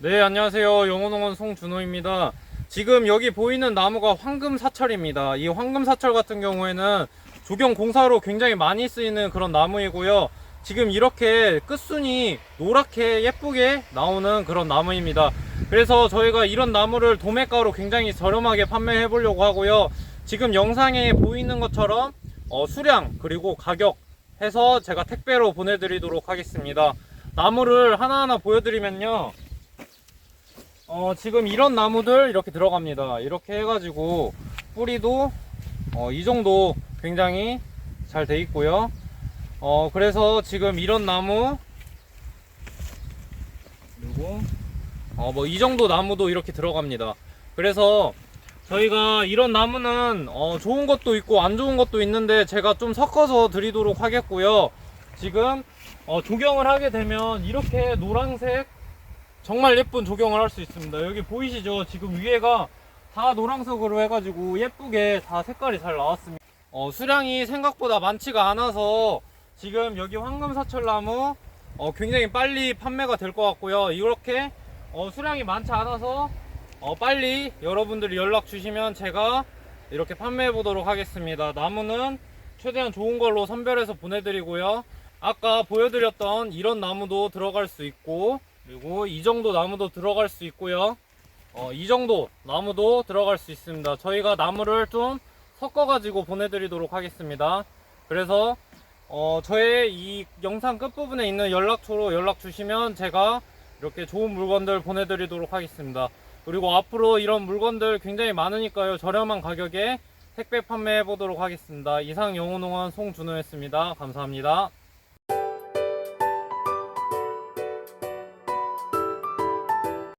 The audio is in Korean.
네, 안녕하세요. 영혼농원 송준호입니다. 지금 여기 보이는 나무가 황금사철입니다. 이 황금사철 같은 경우에는 조경 공사로 굉장히 많이 쓰이는 그런 나무이고요. 지금 이렇게 끝순이 노랗게 예쁘게 나오는 그런 나무입니다. 그래서 저희가 이런 나무를 도매가로 굉장히 저렴하게 판매해 보려고 하고요. 지금 영상에 보이는 것처럼 어, 수량 그리고 가격 해서 제가 택배로 보내드리도록 하겠습니다. 나무를 하나하나 보여드리면요. 어, 지금 이런 나무들 이렇게 들어갑니다. 이렇게 해가지고 뿌리도 어, 이 정도 굉장히 잘 돼 있고요. 어, 그래서 지금 이런 나무 그리고 어, 뭐 이 정도 나무도 이렇게 들어갑니다. 그래서 저희가 이런 나무는 어, 좋은 것도 있고 안 좋은 것도 있는데 제가 좀 섞어서 드리도록 하겠고요. 지금 어, 조경을 하게 되면 이렇게 노란색 정말 예쁜 조경을 할 수 있습니다. 여기 보이시죠? 지금 위에가 다 노란색으로 해가지고 예쁘게 다 색깔이 잘 나왔습니다. 어, 수량이 생각보다 많지가 않아서 지금 여기 황금사철나무 어, 굉장히 빨리 판매가 될 것 같고요. 이렇게 어, 수량이 많지 않아서 어, 빨리 여러분들이 연락 주시면 제가 이렇게 판매해 보도록 하겠습니다. 나무는 최대한 좋은 걸로 선별해서 보내드리고요. 아까 보여드렸던 이런 나무도 들어갈 수 있고 그리고 이 정도 나무도 들어갈 수 있고요. 어, 이 정도 나무도 들어갈 수 있습니다. 저희가 나무를 좀 섞어가지고 보내드리도록 하겠습니다. 그래서 어, 저의 이 영상 끝부분에 있는 연락처로 연락 주시면 제가 이렇게 좋은 물건들 보내드리도록 하겠습니다. 그리고 앞으로 이런 물건들 굉장히 많으니까요. 저렴한 가격에 택배 판매해 보도록 하겠습니다. 이상 영혼농원 송준호였습니다. 감사합니다.